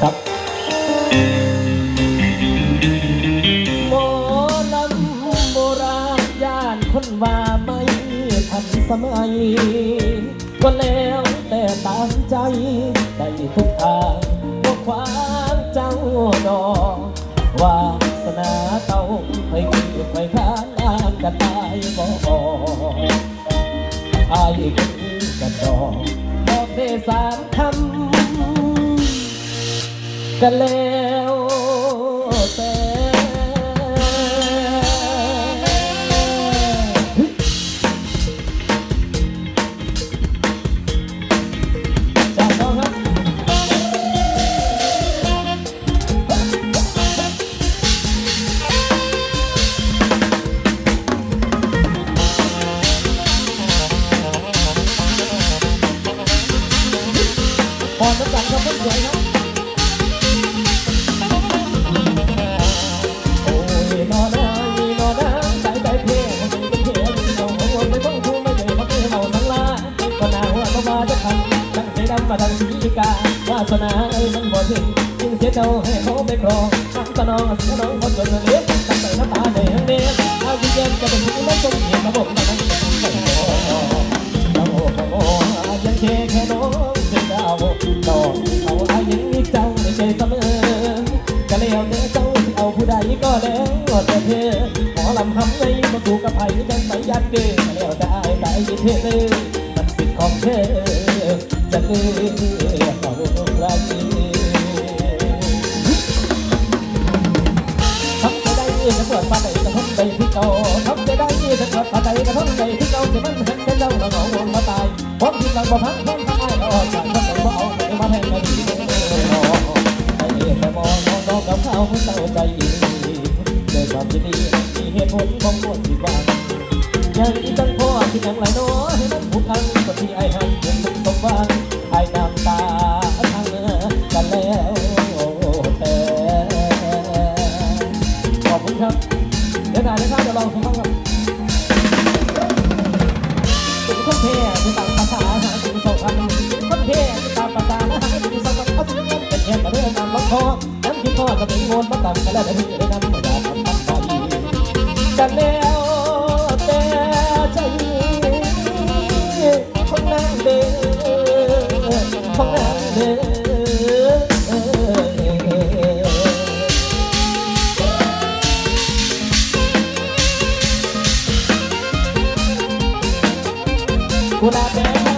ครับหมลำโบราณย่านคนว่าไม่ทันสมัย ก็แล้วแต่ตามใจได้ทุกทางก็ควางเจ้าดอกวาสนาเก่าไปกีดไปพานลานกันตายบ่อายคนกันดอกบอกได้สามคำ กันแล้วแต่จากน้องครับพอน้ำจันครับคนสวยครับ มาจะทำตั้งใจดำมาทางสีกาวาสนาเอ้ยมันบ่ถึงจึงเสียเจ้าให้เขาไปครองน้ำตาน้องเสียน้องคนจนเลี้ยงตั้งแต่น้ำตาในห้องเดียเอาที่เย็นจะเป็นผู้ไม่จงเห็นระบบมาทั้งเราโอ้ยังแค่แค่น้องเป็นดาวดอกเขาอายังมีเจ้าในใจเสมอก็แล้วแต่เจ้าเอาผู้ใดก็แล้วแต่เธอหมอลำคำในมาสู่กับไผ่ดันไปยัดเกินก็แล้วแต่อายแต่ยินเธอเลย ของเธอจะเลือกเอาใครทำจะได้จะเปิดปาใดกระทบใจที่เก่าทำจะได้จะเปิดปาใดกระทบใจที่เก่าจะมันเห็นเป็นเจ้าเราเหงามาตายพร้อมที่เราบ่พักพร้อมตายเราออกจากคนเราบ่เอาไปมาแทนมาดีเลยไอ้แต่มองมองกับเขาเศร้าใจดีเดินความที่ดีมีเหตุผลของคนที่ว่ายังอีตั้งพ่อที่ยังไหลน้อใคันกพันคนที่ไอ้หันยังเป็นสมหวังไอ้น้ำตาทางกันแล้วแต่ขอบคุณครับเดี๋ยวหน่อยนะครับเดี๋ยวลองฟักครั้งครับเป็นคนเท่ที่ต่างภาษาหาสิ่งสำคัญคนเท่ที่ต่างภาษาหาสิ่งสำคัญเขาสิ่งนั้นเป็นแค่มาเรื่องการล็อกคอน้ำที่คอก็เป็นโงนมาต่ำกันแล้วแต่ที่ได้นำมาจากทำตั้งใจกันแล้ว Well, I.